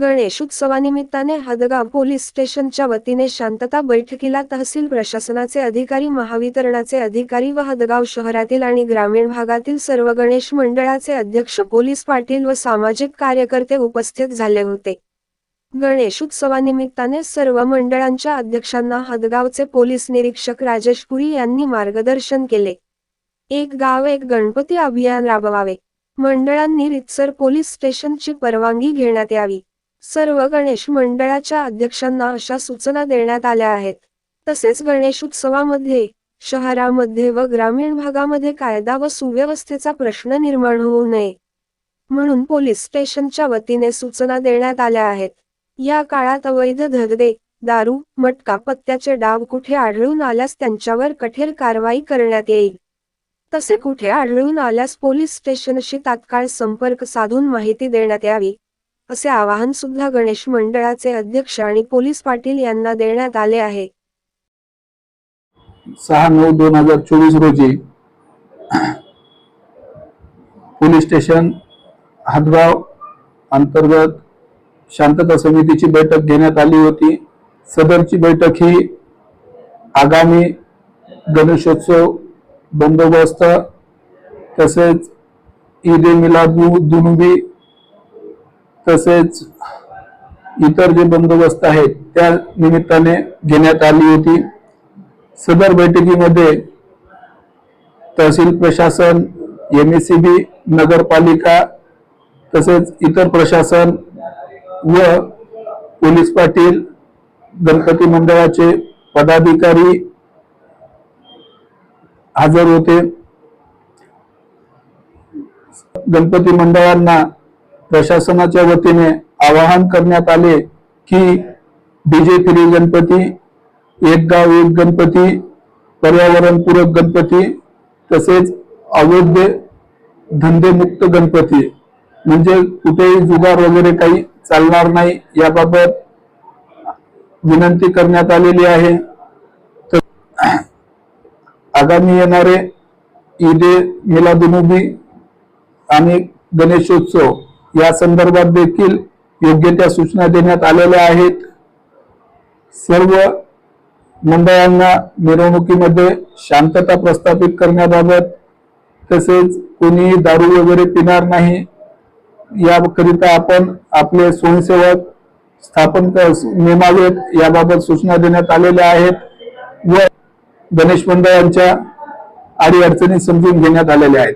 गणेशोत्सवानिमित्ताने Hadgaon police स्टेशनच्या वतीने शांतता बैठकीला तहसील प्रशासनाचे अधिकारी महावितरणाचे अधिकारी व हदगाव शहरातील आणि ग्रामीण भागातील सर्व गणेश मंडळाचे अध्यक्ष पोलीस पाटील व सामाजिक कार्यकर्ते उपस्थित झाले होते. गणेशोत्सवानिमित्ताने सर्व मंडळांच्या अध्यक्षांना हदगावचे पोलीस निरीक्षक राजेश पुरी यांनी मार्गदर्शन केले. एक गाव एक गणपती अभियान राबवावे. मंडळांनी रितसर पोलीस स्टेशनची परवानगी घेण्यात यावी. सर्व गणेश मंडळाच्या अध्यक्षांना अशा सूचना देण्यात आल्या आहेत. तसेच गणेशोत्सवामध्ये शहरामध्ये व ग्रामीण भागामध्ये कायदा व सुव्यवस्थेचा प्रश्न निर्माण होऊ नये. म्हणून पोलीस स्टेशनच्या वतीने सूचना देण्यात आल्या आहेत. या काळात अवैध धगदे दारू मटका पत्त्याचे डाव कुठे आढळून आल्यास त्यांच्यावर कठोर कारवाई करण्यात येईल. तसे कुठे आढळून आल्यास पोलीस स्टेशनशी तात्काळ संपर्क साधून माहिती देण्यात यावी. असे आवाहन सुद्धा गणेश मंडळाचे अध्यक्ष आणि पोलीस पाटील यांना देण्यात आले आहे. सहा नऊ दोन हजार चोवीस रोजी पोलीस स्टेशन हदगाव अंतर्गत शांतता समितीची बैठक घेण्यात आली होती. सदरची बैठक ही आगामी गणेशोत्सव बंदोबस्त तसेच ईद ए मिलादुनबी तसेच इतर जे बंदोबस्त आहेत त्या निमित्ताने घेण्यात आली होती. सदर बैठकीमध्ये तहसील प्रशासन एम एस सी बी नगरपालिका तसेच इतर प्रशासन व पोलीस पाटील गणपती मंडळाचे पदाधिकारी हजर होते. गणपती मंडळांना प्रशासनाच्या वतीने आवाहन करण्यात आले की बीजेपी गणपती एक गाव एक गणपती पर्यावरणपूरक गणपती तसेच अवैध धंदेमुक्त गणपती. म्हणजे कुठेही जुगार वगैरे काही चालणार नाही याबाबत विनंती करण्यात आलेली आहे. तर आगामी येणारे ईद मिलादुनुबी आणि गणेशोत्सव या संदर्भात देखील योग्य त्या सूचना देण्यात आलेल्या आहेत. सर्व मंडळांना मिरवणुकीमध्ये शांतता प्रस्थापित करण्याबाबत तसेच कोणीही दारू वगैरे पिणार नाही याकरिता आपण आपले स्वयंसेवक स्थापन नेमावेत याबाबत सूचना देण्यात आलेल्या आहेत व गणेश मंडळांच्या अडीअडचणी समजून घेण्यात आलेल्या आहेत.